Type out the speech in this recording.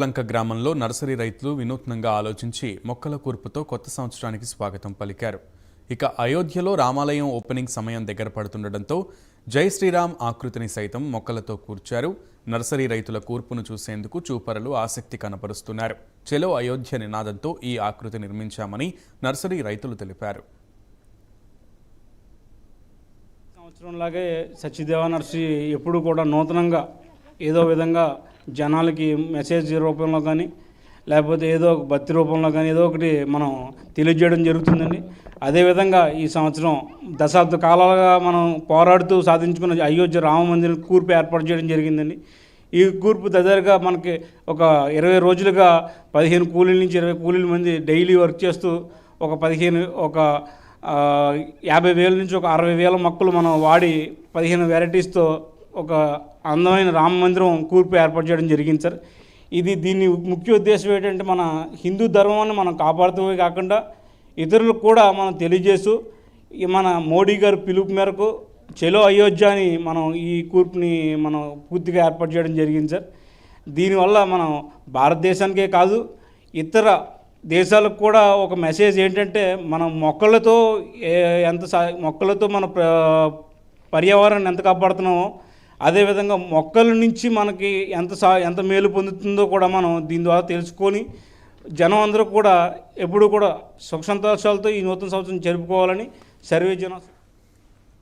లంక గ్రామంలో నర్సరీ రైతులు వినూత్నంగా ఆలోచించి మొక్కల కూర్పుతో కొత్త సంవత్సరానికి స్వాగతం పలికారు. ఇక అయోధ్యలో రామాలయం ఓపెనింగ్ సమయం దగ్గర పడుతుండటంతో జై శ్రీరామ్ ఆకృతిని సైతం మొక్కలతో కూర్చారు. నర్సరీ రైతుల కూర్పును చూసేందుకు చూపరులు ఆసక్తి కనపరుస్తున్నారు. చెలో అయోధ్య నినాదంతో ఈ ఆకృతి నిర్మించామని నర్సరీ రైతులు తెలిపారు. సంవత్సరంలాగే సత్యదేవ నర్సరీ ఎప్పుడు కూడా నూతనంగా ఏదో విధంగా జనాలకి మెసేజ్ రూపంలో కానీ లేకపోతే ఏదో ఒక భక్తి రూపంలో కానీ ఏదో ఒకటి మనం తెలియజేయడం జరుగుతుందండి. అదేవిధంగా ఈ సంవత్సరం దశాబ్ద కాలాలుగా మనం పోరాడుతూ సాధించుకున్న అయోధ్య రామ మందిరం కూర్పు ఏర్పాటు చేయడం జరిగిందండి. ఈ కూర్పు దగ్గరగా మనకి ఒక ఇరవై రోజులుగా పదిహేను కూలీల నుంచి ఇరవై కూలీల మంది డైలీ వర్క్ చేస్తూ ఒక పదిహేను ఒక యాభై వేల నుంచి ఒక అరవై వేల మొక్కలు మనం వాడి పదిహేను వెరైటీస్తో ఒక అందమైన రామ మందిరం కూర్పు ఏర్పాటు చేయడం జరిగింది సార్. ఇది దీని ముఖ్య ఉద్దేశం ఏంటంటే మన హిందూ ధర్మాన్ని మనం కాపాడుతూనే కాకుండా ఇతరులకు కూడా మనం తెలియజేస్తూ మన మోడీ గారు పిలుపు మేరకు చెలో అయోధ్య అని మనం ఈ కూర్పుని మనం పూర్తిగా ఏర్పాటు చేయడం జరిగింది సార్. దీనివల్ల మనం భారతదేశానికే కాదు ఇతర దేశాలకు కూడా ఒక మెసేజ్ ఏంటంటే మనం మొక్కలతో ఎంత సా- మొక్కలతో మన పర్యావరణాన్ని ఎంత కాపాడుతున్నామో అదేవిధంగా మొక్కల నుంచి మనకి ఎంత సా ఎంత మేలు పొందుతుందో కూడా మనం దీని ద్వారా తెలుసుకొని జనం అందరూ కూడా ఎప్పుడూ కూడా సుఖ సంతోషాలతో ఈ నూతన సంవత్సరం జరుపుకోవాలని సర్వే జనం